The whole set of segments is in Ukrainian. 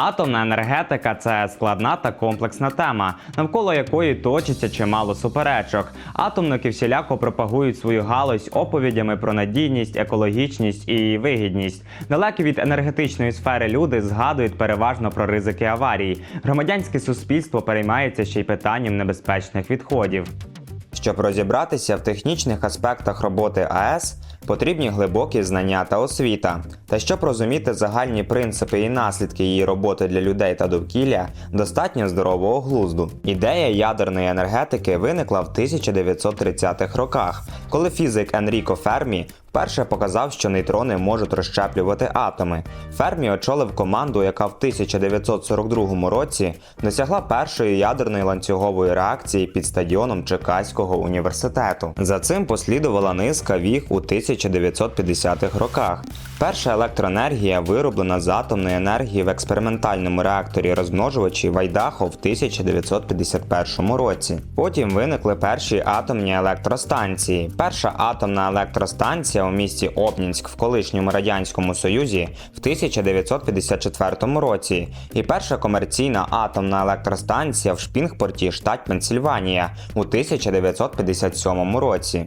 Атомна енергетика це складна та комплексна тема, навколо якої точиться чимало суперечок. Атомники всіляко пропагують свою галузь оповідями про надійність, екологічність і вигідність. Далекі від енергетичної сфери люди згадують переважно про ризики аварій. Громадянське суспільство переймається ще й питанням небезпечних відходів. Щоб розібратися в технічних аспектах роботи АЕС, потрібні глибокі знання та освіта. Та щоб розуміти загальні принципи і наслідки її роботи для людей та довкілля, достатньо здорового глузду. Ідея ядерної енергетики виникла в 1930-х роках, коли фізик Енріко Фермі вперше показав, що нейтрони можуть розщеплювати атоми. Фермі очолив команду, яка в 1942 році досягла першої ядерної ланцюгової реакції під стадіоном Чикаського університету. За цим послідувала низка віг у 1950-х роках. Перша електроенергія вироблена з атомної енергії в експериментальному реакторі розмножувачі Вайдахо в 1951 році. Потім виникли перші атомні електростанції. Перша атомна електростанція у місті Обнінськ в колишньому радянському Союзі в 1954 році, і перша комерційна атомна електростанція в Шпінгпорті, штат Пенсільванія, у 1957 році.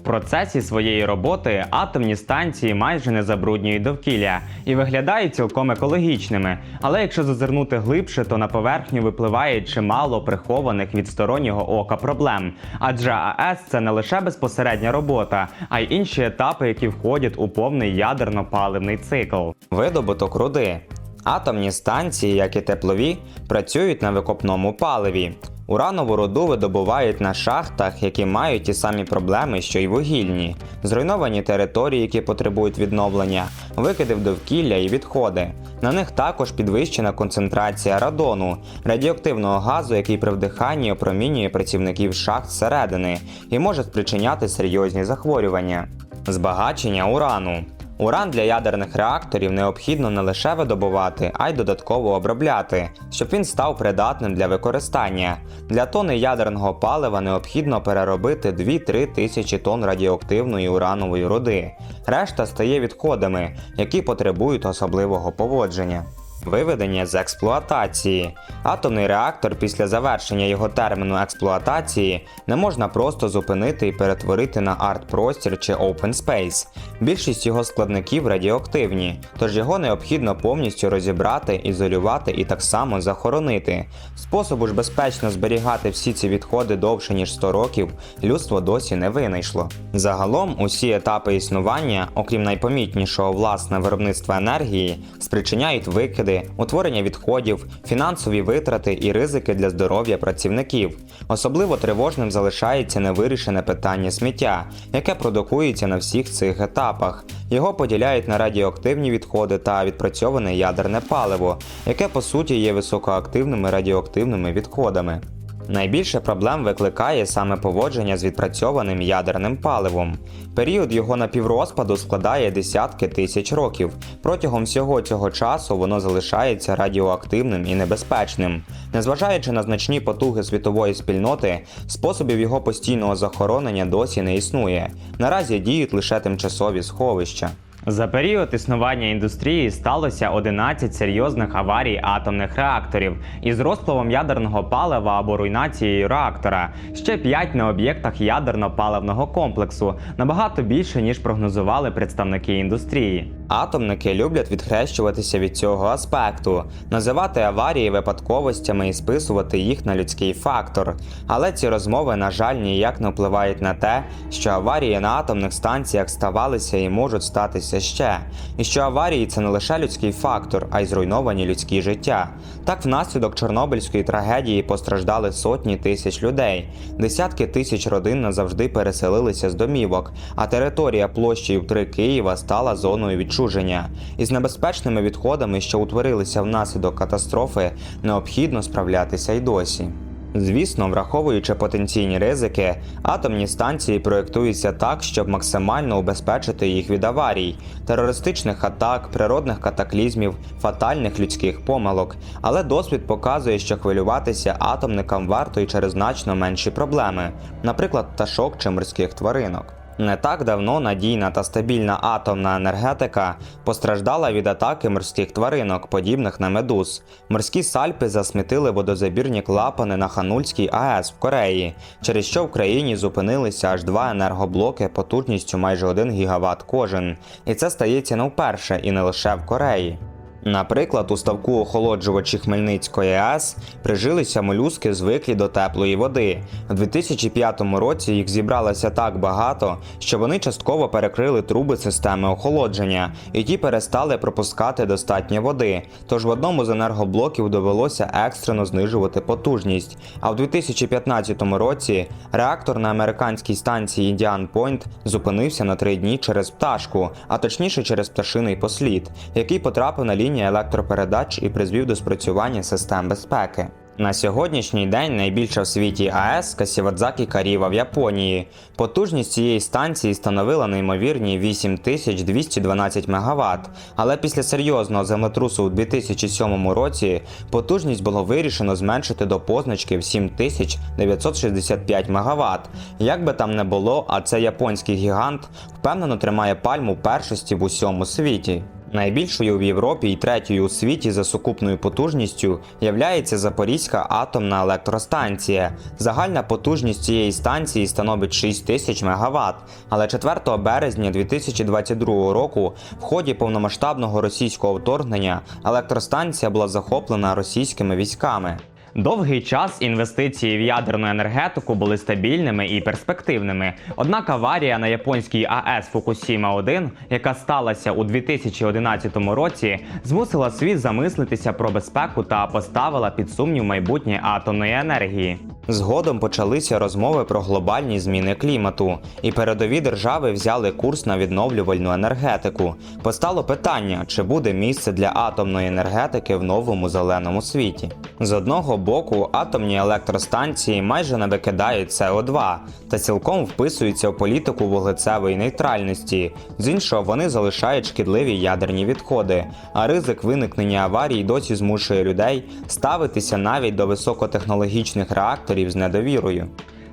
В процесі своєї роботи атомні станції майже не забруднюють довкілля і виглядають цілком екологічними. Але якщо зазирнути глибше, то на поверхню випливає чимало прихованих від стороннього ока проблем. Адже АЕС це не лише безпосередня робота, а й інші етапи, які входять у повний ядерно-паливний цикл. Видобуток руди. Атомні станції, як і теплові, працюють на викопному паливі. Уранову руду видобувають на шахтах, які мають ті самі проблеми, що й вугільні, зруйновані території, які потребують відновлення, викиди в довкілля і відходи. На них також підвищена концентрація радону, радіоактивного газу, який при вдиханні опромінює працівників шахт зсередини і може спричиняти серйозні захворювання. Збагачення урану. Уран для ядерних реакторів необхідно не лише видобувати, а й додатково обробляти, щоб він став придатним для використання. Для тони ядерного палива необхідно переробити 2-3 тисячі тонн радіоактивної уранової руди. Решта стає відходами, які потребують особливого поводження. Виведення з експлуатації. Атомний реактор після завершення його терміну експлуатації не можна просто зупинити і перетворити на арт-простір чи open space. Більшість його складників радіоактивні, тож його необхідно повністю розібрати, ізолювати і так само захоронити. Способу ж безпечно зберігати всі ці відходи довше ніж 100 років, людство досі не винайшло. Загалом усі етапи існування, окрім найпомітнішого власне виробництва енергії, спричиняють викиди, утворення відходів, фінансові витрати і ризики для здоров'я працівників. Особливо тривожним залишається невирішене питання сміття, яке продукується на всіх цих етапах. Його поділяють на радіоактивні відходи та відпрацьоване ядерне паливо, яке по суті є високоактивними радіоактивними відходами. Найбільше проблем викликає саме поводження з відпрацьованим ядерним паливом. Період його напіврозпаду складає десятки тисяч років. Протягом всього цього часу воно залишається радіоактивним і небезпечним. Незважаючи на значні потуги світової спільноти, способів його постійного захоронення досі не існує. Наразі діють лише тимчасові сховища. За період існування індустрії сталося 11 серйозних аварій атомних реакторів із розпливом ядерного палива або руйнацією реактора, ще 5 на об'єктах ядерно-паливного комплексу, набагато більше ніж прогнозували представники індустрії. Атомники люблять відхрещуватися від цього аспекту, називати аварії випадковостями і списувати їх на людський фактор. Але ці розмови, на жаль, ніяк не впливають на те, що аварії на атомних станціях ставалися і можуть статися ще, і що аварії це не лише людський фактор, а й зруйновані людські життя. Так, внаслідок Чорнобильської трагедії постраждали сотні тисяч людей, десятки тисяч родин назавжди переселилися з домівок, а територія площею в 3 Києва стала зоною відчуження. Із небезпечними відходами, що утворилися внаслідок катастрофи, необхідно справлятися й досі. Звісно, враховуючи потенційні ризики, атомні станції проєктуються так, щоб максимально убезпечити їх від аварій, терористичних атак, природних катаклізмів, фатальних людських помилок. Але досвід показує, що хвилюватися атомникам варто й через значно менші проблеми, наприклад, пташок чи морських тваринок. Не так давно надійна та стабільна атомна енергетика постраждала від атаки морських тваринок, подібних на медуз. Морські сальпи засмітили водозабірні клапани на Ханульській АЕС в Кореї, через що в країні зупинилися аж два енергоблоки потужністю майже 1 гігават кожен. І це стається не вперше і не лише в Кореї. Наприклад, у ставку охолоджувачі Хмельницької АЕС прижилися молюски, звиклі до теплої води. У 2005 році їх зібралося так багато, що вони частково перекрили труби системи охолодження, і ті перестали пропускати достатньо води. Тож в одному з енергоблоків довелося екстрено знижувати потужність. А в 2015 році реактор на американській станції Індіан Пойнт зупинився на три дні через пташку, а точніше через пташиний послід, який потрапив на лінії електропередач і призвів до спрацювання систем безпеки. На сьогоднішній день найбільша в світі АЕС Касівадзакі Каріва в Японії. Потужність цієї станції становила неймовірні 8212 МВт, але після серйозного землетрусу у 2007 році потужність було вирішено зменшити до позначки в 7965 МВт. Як би там не було, а це японський гігант впевнено тримає пальму першості в усьому світі. Найбільшою в Європі і третьою у світі за сукупною потужністю являється Запорізька атомна електростанція. Загальна потужність цієї станції становить 6 тисяч МВт, але 4 березня 2022 року в ході повномасштабного російського вторгнення електростанція була захоплена російськими військами. Довгий час інвестиції в ядерну енергетику були стабільними і перспективними. Однак аварія на японській АЕС Фукусіма 1 яка сталася у 2011 році, змусила світ замислитися про безпеку та поставила під сумнів майбутнє атомної енергії. Згодом почалися розмови про глобальні зміни клімату, і передові держави взяли курс на відновлювальну енергетику. Постало питання, чи буде місце для атомної енергетики в новому зеленому світі. З одного боку, атомні електростанції майже не викидають СО2 та цілком вписуються в політику вуглецевої нейтральності. З іншого, вони залишають шкідливі ядерні відходи, а ризик виникнення аварій досі змушує людей ставитися навіть до високотехнологічних реакторів з недовірою.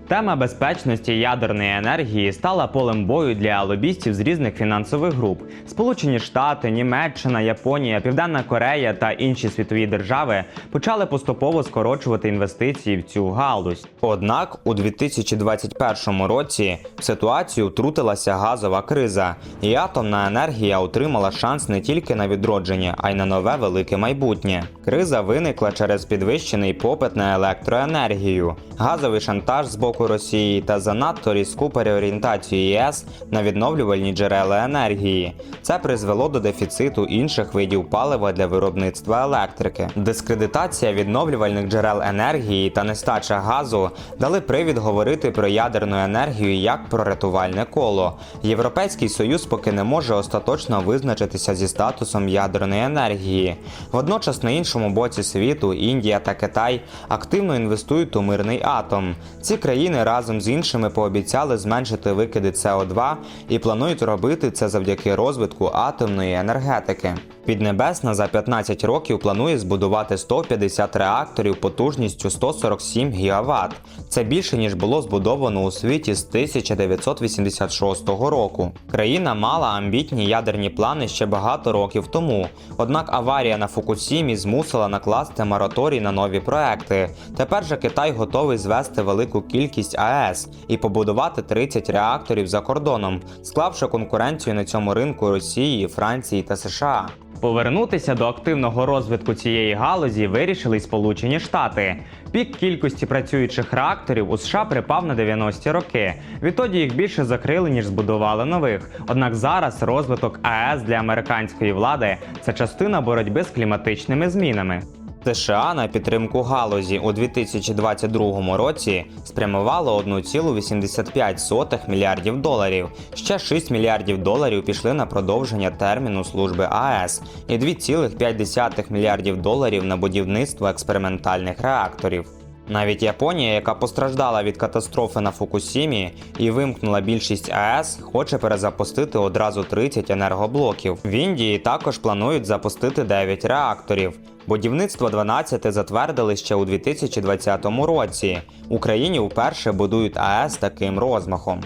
Тема безпечності ядерної енергії стала полем бою для лобістів з різних фінансових груп. Сполучені Штати, Німеччина, Японія, Південна Корея та інші світові держави почали поступово скорочувати інвестиції в цю галузь. Однак у 2021 році в ситуацію втрутилася газова криза, і атомна енергія отримала шанс не тільки на відродження, а й на нове велике майбутнє. Криза виникла через підвищений попит на електроенергію, газовий шантаж з боку Росії та занадто різку переорієнтацію ЄС на відновлювальні джерела енергії. Це призвело до дефіциту інших видів палива для виробництва електрики. Дискредитація відновлювальних джерел енергії та нестача газу дали привід говорити про ядерну енергію як про рятувальне коло. Європейський союз поки не може остаточно визначитися зі статусом ядерної енергії. Водночас на іншому боці світу Індія та Китай активно інвестують у мирний атом. Ці країни разом з іншими пообіцяли зменшити викиди СО2 і планують робити це завдяки розвитку атомної енергетики. Піднебесна за 15 років планує збудувати 150 реакторів потужністю 147 ГВт. Це більше ніж було збудовано у світі з 1986 року. Країна мала амбітні ядерні плани ще багато років тому. Однак аварія на Фукусімі змусила накласти мораторій на нові проекти. Тепер же Китай готовий звести велику кількість АЕС і побудувати 30 реакторів за кордоном, склавши конкуренцію на цьому ринку Росії, Франції та США. Повернутися до активного розвитку цієї галузі вирішили й Сполучені Штати. Пік кількості працюючих реакторів у США припав на 90-ті роки. Відтоді їх більше закрили, ніж збудували нових. Однак зараз розвиток АЕС для американської влади це частина боротьби з кліматичними змінами. США на підтримку галузі у 2022 році спрямувало 1,85 мільярдів доларів. Ще 6 мільярдів доларів пішли на продовження терміну служби АЕС і 2,5 мільярдів доларів на будівництво експериментальних реакторів. Навіть Японія, яка постраждала від катастрофи на Фукусімі і вимкнула більшість АЕС, хоче перезапустити одразу 30 енергоблоків. В Індії також планують запустити 9 реакторів. Будівництво 12 затвердили ще у 2020 році. Україні вперше будують АЕС таким розмахом.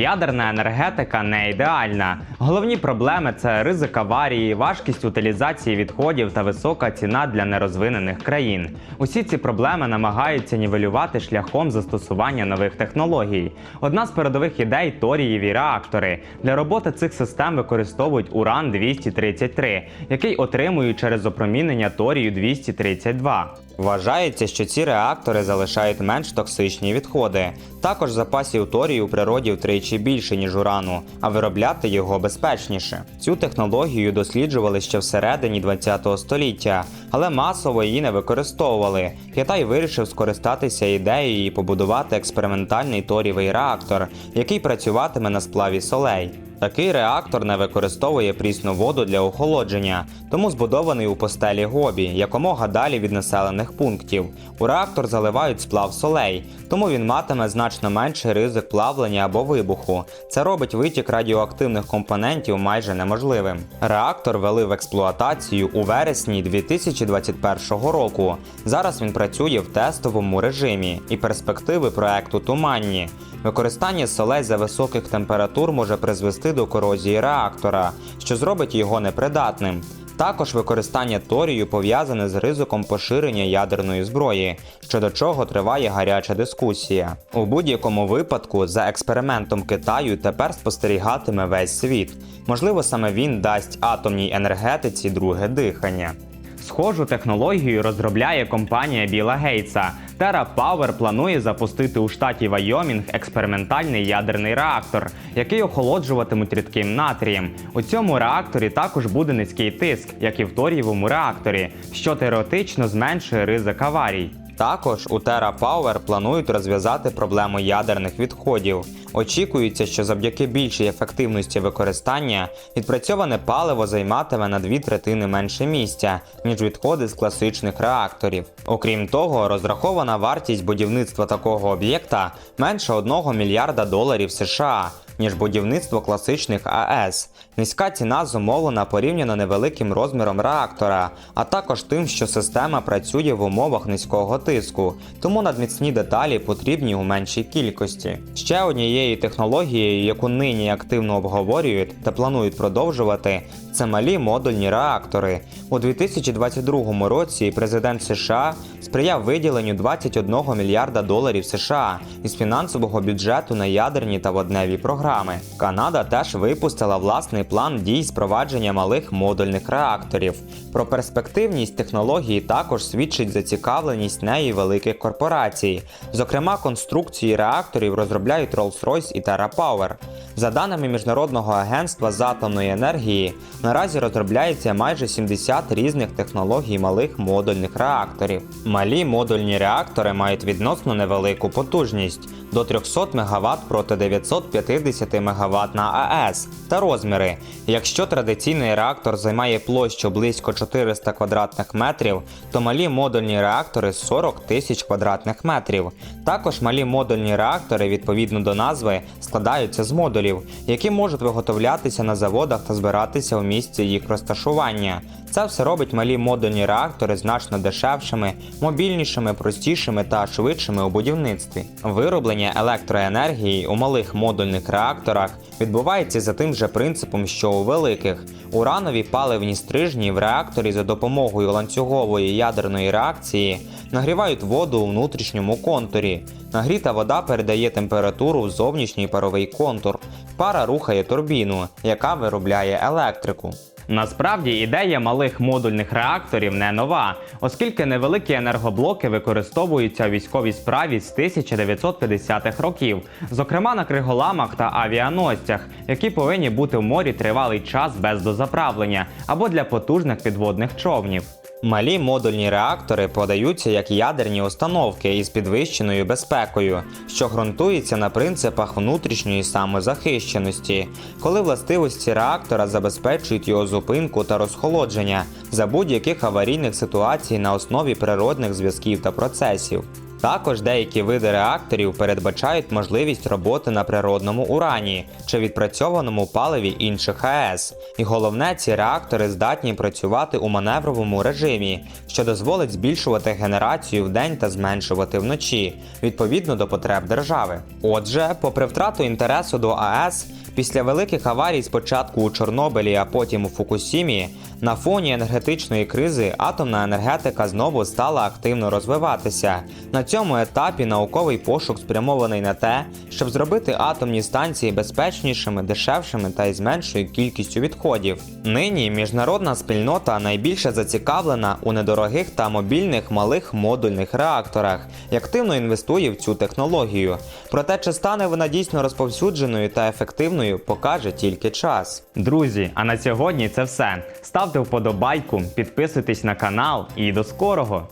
Ядерна енергетика не ідеальна. Головні проблеми це ризик аварії, важкість утилізації відходів та висока ціна для нерозвинених країн. Усі ці проблеми намагаються нівелювати шляхом застосування нових технологій. Одна з передових ідей торієві реактори. Для роботи цих систем використовують уран 233, який отримують через опромінення торію 232. Вважається, що ці реактори залишають менш токсичні відходи. Також запасів торію у природі втричі більше, ніж урану, а виробляти його безпечніше. Цю технологію досліджували ще всередині ХХ століття, але масово її не використовували. Китай вирішив скористатися ідеєю і побудувати експериментальний торівий реактор, який працюватиме на сплаві солей. Такий реактор не використовує прісну воду для охолодження, тому збудований у постелі Гобі, якомога далі від населених пунктів. У реактор заливають сплав солей, тому він матиме значно менший ризик плавлення або вибуху. Це робить витік радіоактивних компонентів майже неможливим. Реактор вели в експлуатацію у вересні 2021 року. Зараз він працює в тестовому режимі, і перспективи проекту туманні. Використання солей за високих температур може призвести до корозії реактора, що зробить його непридатним. Також використання торію пов'язане з ризиком поширення ядерної зброї, щодо чого триває гаряча дискусія. У будь-якому випадку, за експериментом Китаю тепер спостерігатиме весь світ. Можливо, саме він дасть атомній енергетиці друге дихання. Схожу технологію розробляє компанія Біла Гейтса. TerraPower планує запустити у штаті Вайомінг експериментальний ядерний реактор, який охолоджуватимуть рідким натрієм. У цьому реакторі також буде низький тиск, як і в торієвому реакторі, що теоретично зменшує ризик аварій. Також у TerraPower планують розв'язати проблему ядерних відходів. Очікується, що завдяки більшій ефективності використання відпрацьоване паливо займатиме на дві третини менше місця, ніж відходи з класичних реакторів. Окрім того, розрахована вартість будівництва такого об'єкта менше 1 мільярда доларів США. Ніж будівництво класичних АЕС. Низька ціна зумовлена порівняно невеликим розміром реактора, а також тим, що система працює в умовах низького тиску, тому надміцні деталі потрібні у меншій кількості. Ще однією технологією, яку нині активно обговорюють та планують продовжувати, це малі модульні реактори. У 2022 році президент США сприяв виділенню 21 мільярда доларів США із фінансового бюджету на ядерні та водневі програми. Канада теж випустила власний план дій з провадження малих модульних реакторів. Про перспективність технології також свідчить зацікавленість неї великих корпорацій. Зокрема, конструкції реакторів розробляють Rolls-Royce і TerraPower. За даними Міжнародного агентства з атомної енергії, наразі розробляється майже 70 різних технологій малих модульних реакторів. Малі модульні реактори мають відносно невелику потужність до 300 МВт проти 950 МВт на АЕС та розміри. Якщо традиційний реактор займає площу близько 400 квадратних метрів, то малі модульні реактори 40 тисяч квадратних метрів. Також малі модульні реактори, відповідно до назви, складаються з модулів, які можуть виготовлятися на заводах та збиратися у місці їх розташування. Це все робить малі модульні реактори значно дешевшими, мобільнішими, простішими та швидшими у будівництві. Вироблення електроенергії у малих модульних реакторах відбувається за тим же принципом, що у великих. Уранові паливні стрижні в реакторі за допомогою ланцюгової ядерної реакції нагрівають воду у внутрішньому контурі. Нагріта вода передає температуру в зовнішній паровий контур. Пара рухає турбіну, яка виробляє електрику. Насправді ідея малих модульних реакторів не нова, оскільки невеликі енергоблоки використовуються у військовій справі з 1950-х років, зокрема на криголамах та авіаносцях, які повинні бути в морі тривалий час без дозаправлення або для потужних підводних човнів. Малі модульні реактори подаються як ядерні установки із підвищеною безпекою, що ґрунтується на принципах внутрішньої самозахищеності, коли властивості реактора забезпечують його зупинку та розхолодження за будь-яких аварійних ситуацій на основі природних зв'язків та процесів. Також деякі види реакторів передбачають можливість роботи на природному урані чи відпрацьованому паливі інших АЕС. І головне, ці реактори здатні працювати у маневровому режимі, що дозволить збільшувати генерацію вдень та зменшувати вночі, відповідно до потреб держави. Отже, попри втрату інтересу до АЕС, після великих аварій спочатку у Чорнобилі, а потім у Фукусімі, на фоні енергетичної кризи атомна енергетика знову стала активно розвиватися. На цьому етапі науковий пошук спрямований на те, щоб зробити атомні станції безпечнішими, дешевшими та із меншою кількістю відходів. Нині міжнародна спільнота найбільше зацікавлена у недорогих та мобільних малих модульних реакторах і активно інвестує в цю технологію. Проте, чи стане вона дійсно розповсюдженою та ефективною, покаже тільки час. Друзі, а на сьогодні це все. Ставте вподобайку, підписуйтесь на канал і до скорого!